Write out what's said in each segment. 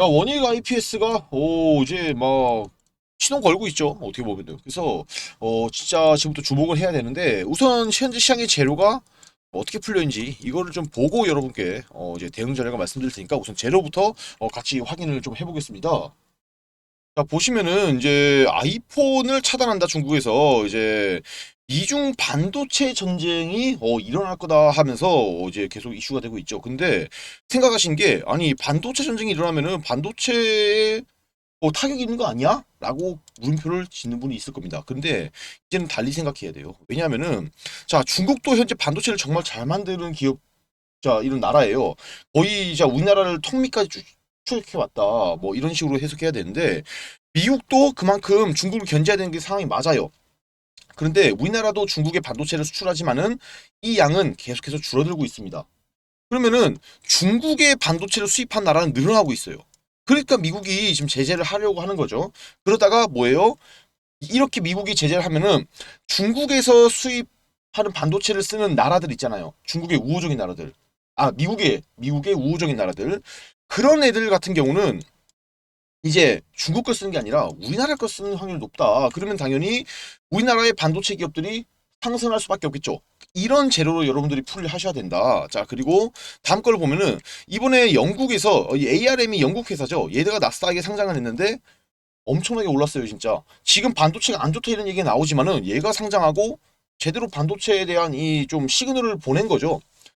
야, 원익 IPS가, 오, 이제 막, 신호 걸고 있죠. 어떻게 보면은. 그래서, 어, 진짜 지금부터 주목을 해야 되는데, 우선 현재 시장의 재료가 어떻게 풀려있는지, 이거를 좀 보고 여러분께, 어, 이제 대응 전략을 말씀드릴 테니까, 우선 재료부터, 어, 같이 확인을 좀 해보겠습니다. 자, 보시면은, 이제, 아이폰을 차단한다, 중국에서, 이제, 미중 반도체 전쟁이, 어, 일어날 거다 하면서, 어, 이제 계속 이슈가 되고 있죠. 근데, 생각하신 게 아니 반도체 전쟁이 일어나면은 반도체에 뭐 타격이 있는 거 아니야? 라고 물음표를 짓는 분이 있을 겁니다. 근데 이제는 달리 생각해야 돼요. 왜냐하면은 자 중국도 현재 반도체를 정말 잘 만드는 기업 자 이런 나라예요. 거의 자 우리나라를 턱밑까지 쭉 추격해 왔다. 뭐 이런 식으로 해석해야 되는데 미국도 그만큼 중국을 견제해야 되는 게 상황이 맞아요. 그런데 우리나라도 중국에 반도체를 수출하지만은 이 양은 계속해서 줄어들고 있습니다. 그러면은 중국의 반도체를 수입한 나라는 늘어나고 있어요. 그러니까 미국이 지금 제재를 하려고 하는 거죠. 그러다가 뭐예요? 이렇게 미국이 제재를 하면은 중국에서 수입하는 반도체를 쓰는 나라들 있잖아요. 중국의 우호적인 나라들. 아, 미국의 미국의 우호적인 나라들. 그런 애들 같은 경우는 이제 중국 걸 쓰는 게 아니라 우리나라 걸 쓰는 확률이 높다. 그러면 당연히 우리나라의 반도체 기업들이 상승할 수밖에 없겠죠. 이런 재료로 여러분들이 풀이 하셔야 된다. 자, 그리고 다음 걸 보면은 이번에 영국에서 이 ARM이 영국 회사죠. 얘네가 나스닥에 상장을 했는데 엄청나게 올랐어요, 진짜. 지금 반도체가 안 좋다 이런 얘기가 나오지만은 얘가 상장하고 제대로 반도체에 대한 이 좀 시그널을 보낸 거죠.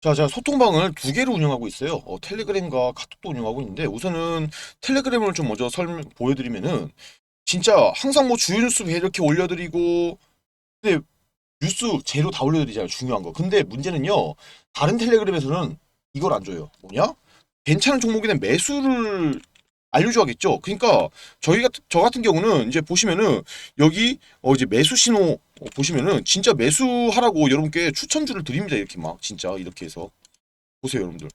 자, 제가 소통방을 두 개를 운영하고 있어요. 어, 텔레그램과 카톡도 운영하고 있는데 우선은 텔레그램을 좀 먼저 설명 보여드리면은 진짜 항상 뭐 주요 뉴스 이렇게 올려드리고 근데 뉴스 재료 다 올려드리잖아요. 중요한 거. 근데 문제는요. 다른 텔레그램에서는 이걸 안 줘요. 뭐냐? 괜찮은 종목에 대한 매수를 알려줘야겠죠. 그러니까 저희 같은 저 같은 경우는 이제 보시면은 여기 어 이제 매수 신호 어, 보시면은 진짜 매수하라고 여러분께 추천주를 드립니다. 이렇게 막 진짜 이렇게 해서 보세요, 여러분들.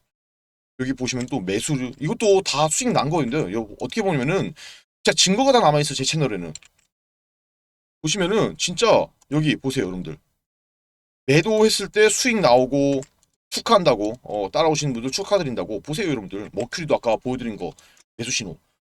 여기 보시면 또 매수를 이것도 다 수익 난 거인데 요 어떻게 보면은 진짜 증거가 다 남아 있어 제 채널에는. 보시면은 진짜 여기 보세요, 여러분들. 매도했을 때 수익 나오고 축하한다고 어, 따라오시는 분들 축하드린다고 보세요, 여러분들. 머큐리도 아까 보여드린 거 매수 신호.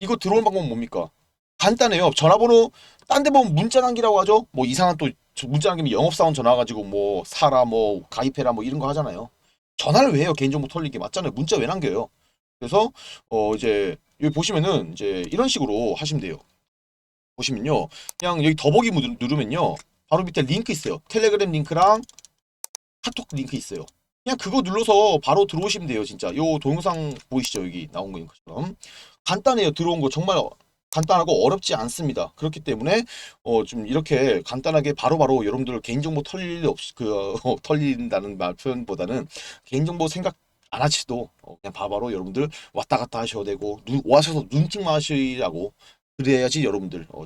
이거 들어오는 방법은 뭡니까 간단해요 전화번호 딴 데 보면 문자 남기라고 하죠 뭐 이상한 또 문자 남기면 영업사원 전화 가지고 뭐 사라 뭐 가입해라 뭐 이런 거 하잖아요 전화를 왜 해요 개인정보 털리게 맞잖아요 문자 왜 남겨요 그래서 어 이제 여기 보시면은 이제 이런 식으로 하시면 돼요. 보시면요. 그냥 여기 더보기 누르- 누르면요. 바로 밑에 링크 있어요. 텔레그램 링크랑 카톡 링크 있어요. 그냥 그거 눌러서 바로 들어오시면 돼요. 진짜. 요 동영상 보이시죠? 여기 나온 거 링크처럼. 간단해요. 들어온 거 정말 간단하고 어렵지 않습니다. 그렇기 때문에 어 좀 이렇게 간단하게 바로바로 여러분들 개인정보 털릴 일 없이 그 어, 털린다는 말 표현보다는 개인정보 생각 안 하시도 어, 그냥 바로바로 여러분들 왔다 갔다 하셔도 되고 눈, 와셔서 눈팅만 하시라고 그래야지 여러분들 어,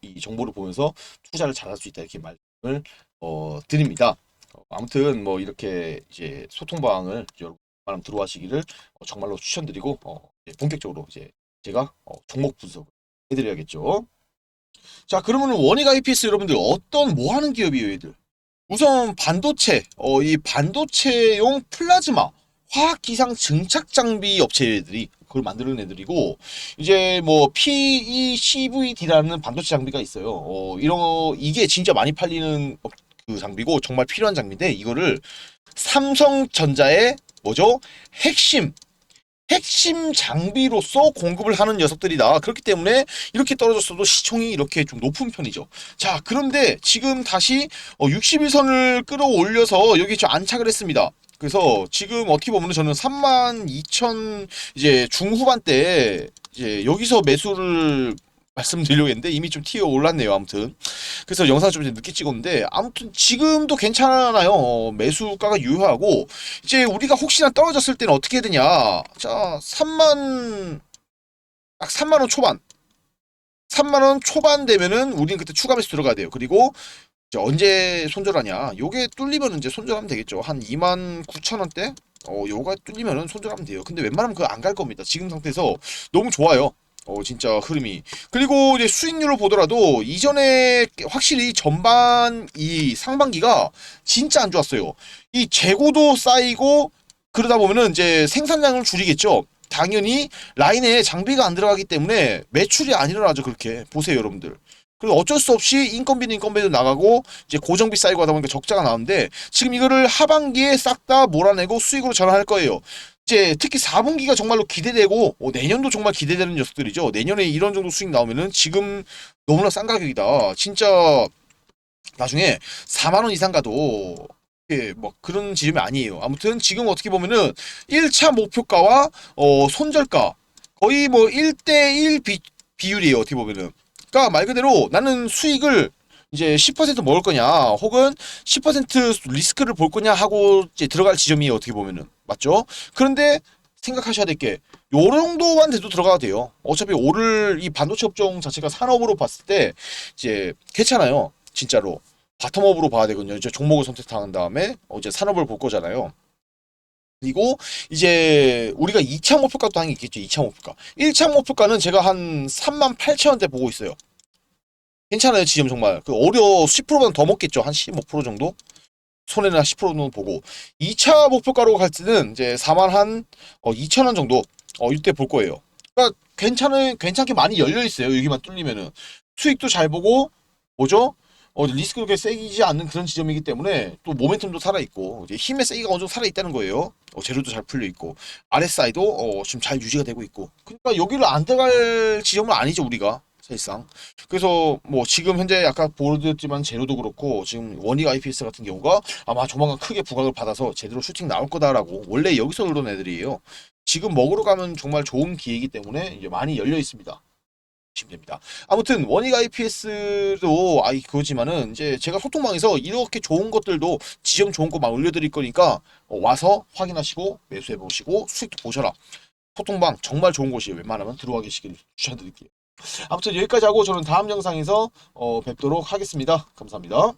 이 정보를 보면서 투자를 잘할 수 있다 이렇게 말씀을 어, 드립니다. 어, 아무튼 뭐 이렇게 이제 소통 방을 여러분 많은 들어와시기를 어, 정말로 추천드리고 어, 본격적으로 이제 제가 어, 종목 분석을 해드려야겠죠. 자 그러면 원익 IPS 여러분들 어떤 뭐 하는 기업이에요 얘들? 우선 반도체 어, 이 반도체용 플라즈마 화학 기상 증착 장비 업체들이 그걸 만드는 애들이고 이제 뭐 PECVD라는 반도체 장비가 있어요. 어, 이런 거- 이게 진짜 많이 팔리는 업- 그 장비고 정말 필요한 장비인데 이거를 삼성전자의 뭐죠? 핵심 핵심 장비로서 공급을 하는 녀석들이다. 그렇기 때문에 이렇게 떨어졌어도 시총이 이렇게 좀 높은 편이죠. 자, 그런데 지금 다시 어, 61선을 끌어올려서 여기 좀 안착을 했습니다. 그래서 지금 어떻게 보면 저는 32,000 이제 중후반 때 이제 여기서 매수를 말씀드리려고 했는데 이미 좀 튀어 올랐네요. 아무튼 그래서 영상 좀 늦게 찍었는데 아무튼 지금도 괜찮아요. 어, 매수가가 유효하고 이제 우리가 혹시나 떨어졌을 때는 어떻게 해야 되냐? 자, 3만 딱 3만 원 초반. 3만 원 초반 되면은 우린 그때 추가 매수 들어가야 돼요. 그리고 이제 언제 손절하냐? 요게 뚫리면 이제 손절하면 되겠죠. 한 2만 9천 원대? 어, 요가 뚫리면은 손절하면 돼요. 근데 웬만하면 그거 안 갈 겁니다. 지금 상태에서 너무 좋아요. 어, 진짜 흐름이. 그리고 이제 수익률을 보더라도 이전에 확실히 전반 이 상반기가 진짜 안 좋았어요. 이 재고도 쌓이고 그러다 보면은 이제 생산량을 줄이겠죠. 당연히 라인에 장비가 안 들어가기 때문에 매출이 안 일어나죠. 그렇게 보세요, 여러분들. 그리고 어쩔 수 없이 인건비는 인건비도 나가고 이제 고정비 쌓이고 하다 보니까 적자가 나오는데 지금 이거를 하반기에 싹 다 몰아내고 수익으로 전환할 거예요. 이제 특히 4분기가 정말로 기대되고 어, 내년도 정말 기대되는 녀석들이죠. 내년에 이런 정도 수익 나오면은 지금 너무나 싼 가격이다. 진짜 나중에 4만 원 이상 가도 예, 뭐 그런 지점이 아니에요. 아무튼 지금 어떻게 보면은 1차 목표가와 어, 손절가 거의 뭐 1대1 비, 비율이에요. 어떻게 보면은. 그러니까 말 그대로 나는 수익을 이제 10% 먹을 거냐 혹은 10% 리스크를 볼 거냐 하고 이제 들어갈 지점이에요. 어떻게 보면은. 맞죠? 그런데 생각하셔야 될 게 요 정도만 돼도 들어가도 돼요. 어차피 오를 이 반도체 업종 자체가 산업으로 봤을 때 이제 괜찮아요. 진짜로. 바텀업으로 봐야 되거든요. 이제 종목을 선택한 다음에 어, 이제 산업을 볼 거잖아요. 그리고 이제 우리가 2차 목표가도 당연히 있겠죠. 2차 목표가. 1차 목표가는 제가 한 3만 8천 원대 보고 있어요. 괜찮아요. 지금 정말. 그 어려 10%보다 더 먹겠죠. 한 15% 정도? 손해는 한10% 정도 보고 2차 목표가로 갈 때는 이제 4만 한 어, 2천 원 정도 어 이때 볼 거예요. 그러니까 괜찮은 괜찮게 많이 열려 있어요. 여기만 뚫리면은 수익도 잘 보고 뭐죠? 어, 리스크가 그렇게 세지 않는 그런 지점이기 때문에 또 모멘텀도 살아있고 힘의 세기가 어느 정도 살아있다는 거예요. 어, 재료도 잘 풀려있고 RSI도 어, 지금 잘 유지가 되고 있고 그러니까 여기를 안 들어갈 지점은 아니죠 우리가 사실상 그래서 뭐 지금 현재 아까 보여드렸지만 재료도 그렇고 지금 원익 IPS 같은 경우가 아마 조만간 크게 부각을 받아서 제대로 슈팅 나올 거다라고 원래 여기서 놀던 애들이에요. 지금 먹으러 가면 정말 좋은 기회이기 때문에 많이 열려 있습니다. 보시면 됩니다. 아무튼 원익 IPS도 아이 그거지만은 이제 제가 소통방에서 이렇게 좋은 것들도 지점 좋은 거 막 올려드릴 거니까 어, 와서 확인하시고 매수해 보시고 수익도 보셔라. 소통방 정말 좋은 곳이에요. 웬만하면 들어와 계시길 추천드릴게요. 아무튼 여기까지 하고 저는 다음 영상에서 어, 뵙도록 하겠습니다. 감사합니다.